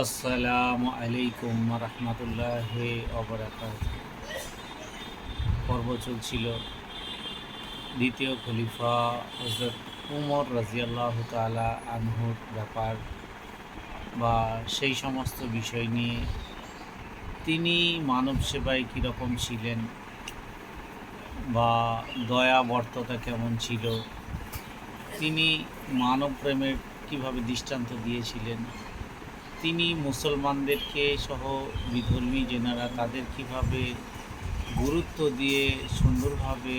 আসসালামু আলাইকুম রহমতুল্লাহ পর্ব চলছিল দ্বিতীয় খলিফা হজরত উমর রাজিয়াল্লাহ তালা আনহুর ব্যাপার বা সেই সমস্ত বিষয় নিয়ে। তিনি মানব সেবায় কীরকম ছিলেন বা দয়া বর্ততা কেমন ছিল? তিনি মানব প্রেমের কীভাবে দৃষ্টান্ত দিয়েছিলেন? তিনি মুসলমানদেরকে সহ বিধর্মী জেনারা তাদের কীভাবে গুরুত্ব দিয়ে সুন্দরভাবে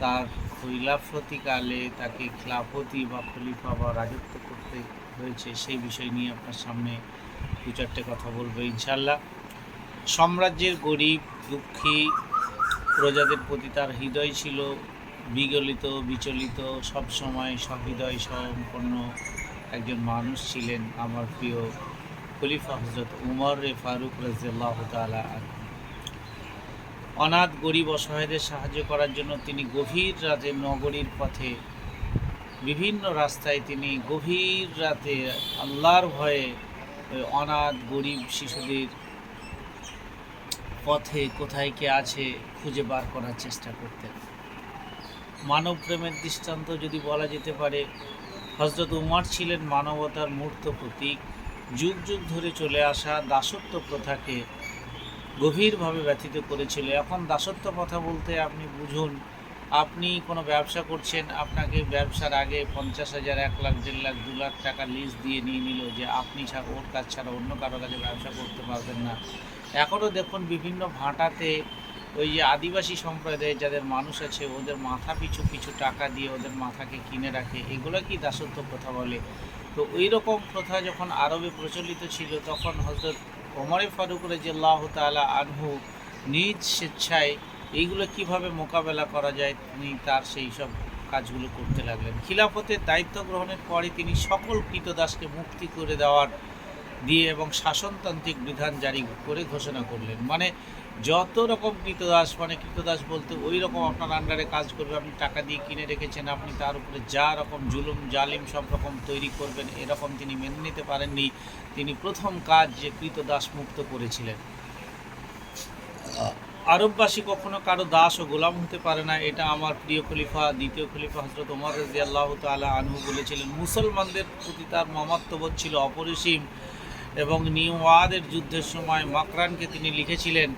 তার খৈলাফতিকালে তাকে খিলাফতি বা খলিফা বা রাজত্ব করতে হয়েছে সেই বিষয় নিয়ে আপনার সামনে দু চারটে কথা বলব ইনশাল্লাহ সাম্রাজ্যের গরিব, দুঃখী, প্রজাদের প্রতি তার হৃদয় ছিল বিগলিত, বিচলিত, সবসময় সহৃদয় সম্পন্ন একজন মানুষ ছিলেন আমার প্রিয় খলিফা হজরত উমর রে ফারুক রাজিয়াল্লাহ তালা অনাথ গরিব অসহায়দের সাহায্য করার জন্য তিনি গভীর রাতে নগরীর পথে বিভিন্ন রাস্তায় তিনি গভীর রাতে আল্লাহর ভয়ে অনাথ গরিব শিশুদের পথে কোথায় কে আছে খুঁজে বার করার চেষ্টা করতেন। মানব প্রেমের দৃষ্টান্ত যদি বলা যেতে পারে হজরত উমার ছিলেন মানবতার মূর্ত প্রতীক। যুগ যুগ ধরে চলে আসা দাসত্ব প্রথাকে গভীরভাবে ব্যথিত করেছিল। এখন দাসত্ব কথা বলতে আপনি বুঝুন, আপনি কোনো ব্যবসা করছেন, আপনাকে ব্যবসার আগে পঞ্চাশ হাজার, এক লাখ, দেড় লাখ, দু লাখ টাকা লিজ দিয়ে নিয়ে নিল যে আপনি ওর কাজ ছাড়া অন্য কারও কাছে ব্যবসা করতে পারবেন না। এখনও দেখুন বিভিন্ন ভাঁটাতে ওই যে আদিবাসী সম্প্রদায়ের যাদের মানুষ আছে, ওদের মাথা পিছু পিছু টাকা দিয়ে ওদের মাথাকে কিনে রাখে, এগুলো কি দাসত্ব প্রথা বলে? তো ওই রকম প্রথা যখন আরবে প্রচলিত ছিল, তখন হজরত ওমরে ফারুক রাজিয়াল্লাহ তালা আনহু নিজ স্বেচ্ছায় এইগুলো কীভাবে মোকাবেলা করা যায়, তিনি তার সেই সব কাজগুলো করতে লাগলেন। খিলাফতের দায়িত্ব গ্রহণের পরে তিনি সকল কৃতদাসকে মুক্তি করে দেওয়ার দিয়ে এবং শাসনতান্ত্রিক বিধান জারি করে ঘোষণা করলেন। মানে যত রকম কৃতদাস মানে কৃতদাস বলতে ওই রকম আপনার আন্ডারে কাজ করবে, আপনি টাকা দিয়ে কিনে রেখেছেন, আপনি তার উপরে যা রকম জুলুম, জালিম সব রকম তৈরি করবেন, এরকম তিনি মেনে নিতে পারেননি। তিনি প্রথম কাজ যে কৃতদাস মুক্ত করেছিলেন। আরববাসী কখনো কারও দাস ও গোলাম হতে পারে না, এটা আমার প্রিয় খলিফা, দ্বিতীয় খলিফা হজরত ওমর রাজি আল্লাহ তালা আনহু বলেছিলেন। মুসলমানদের প্রতি তার মমত্ববোধ ছিল অপরিসীম এবং নিউওয়াদের যুদ্ধের সময় মাকরানকে তিনি লিখেছিলেন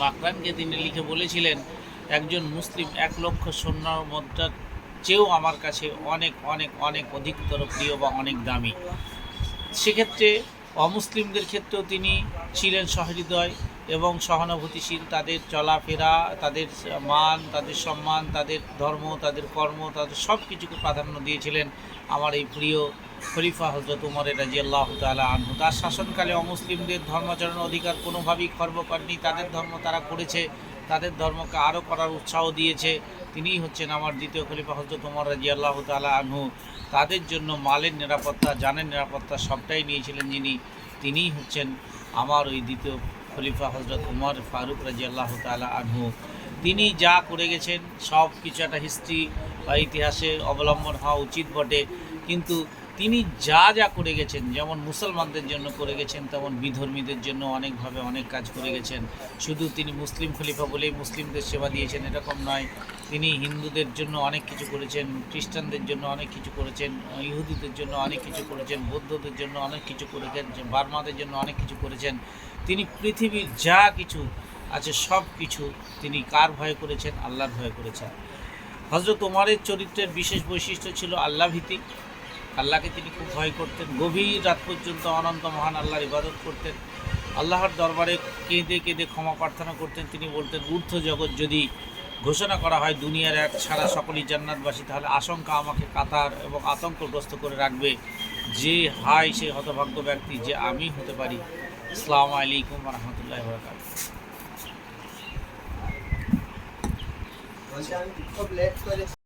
মাকরানকে তিনি লিখে বলেছিলেন, একজন মুসলিম এক লক্ষ সৈন্য মুদ্রার চেয়েও আমার কাছে অনেক অনেক অনেক অধিকতর প্রিয় বা অনেক দামি। সেক্ষেত্রে অমুসলিমদের ক্ষেত্রেও তিনি ছিলেন সহৃদয় এবং সহানুভূতিশীল। তাদের চলাফেরা, তাদের মান, তাদের সম্মান, তাদের ধর্ম, তাদের কর্ম, তাদের সব কিছুকে প্রাধান্য দিয়েছিলেন আমার এই প্রিয় খলিফা হজরত উমরের রাজি আল্লাহ তালা আনহু, তার শাসনকালে অমুসলিমদের ধর্মাচরণ অধিকার কোনোভাবেই খর্ব করেনি তাদের ধর্ম তারা করেছে, তাদের ধর্মকে আরও করার উৎসাহ দিয়েছে। তিনিই হচ্ছেন আমার দ্বিতীয় খলিফা হজরত উমর রাজি আল্লাহ তালা আনহু। তাদের জন্য মালের নিরাপত্তা, জানের নিরাপত্তা সবটাই নিয়েছিলেন যিনি। তিনিই হচ্ছেন আমার ওই দ্বিতীয় খলিফা হজরত উমর ফারুক রাজি আল্লাহ তালা আনহু। তিনি যা করে গেছেন সব কিছু একটা হিস্ট্রি বা ইতিহাসে অবলম্বন হওয়া উচিত বটে। কিন্তু তিনি যা যা করে গেছেন, যেমন মুসলমানদের জন্য করে গেছেন, তেমন বিধর্মীদের জন্য অনেকভাবে অনেক কাজ করে গেছেন। শুধু তিনি মুসলিম খলিফা বলেই মুসলিমদের সেবা দিয়েছেন, এরকম নয়। তিনি হিন্দুদের জন্য অনেক কিছু করেছেন, খ্রিস্টানদের জন্য অনেক কিছু করেছেন ইহুদিদের জন্য অনেক কিছু করেছেন, বৌদ্ধদের জন্য অনেক কিছু করেছেন বার্মাদের জন্য অনেক কিছু করেছেন। তিনি পৃথিবীর যা কিছু আছে সব কিছু তিনি কার ভয় করেছেন? আল্লাহর ভয় করেছেন। হজরত ওমারের চরিত্রের বিশেষ বৈশিষ্ট্য ছিল আল্লাহ ভিত্তিক আল্লাহকে তিনি খুব ভয় করতেন, গভীর রাত পর্যন্ত অনন্ত মহান আল্লাহর ইবাদত করতেন। আল্লাহর দরবারে কেঁদে কেঁদে ক্ষমা প্রার্থনা করতেন। তিনি বলতেন, ঊর্ধ্ব জগৎ যদি ঘোষণা করা হয় দুনিয়ার এক ছাড়া সকলেই জান্নাতবাসী, তাহলে আশঙ্কা আমাকে কাতার এবং আতঙ্কগ্রস্ত করে রাখবে। যে হাই সে হতভাগ্য ব্যক্তি, যে আমি হতে পারি। আসসালামু আলাইকুম রহমতুল্লাহ বরকাত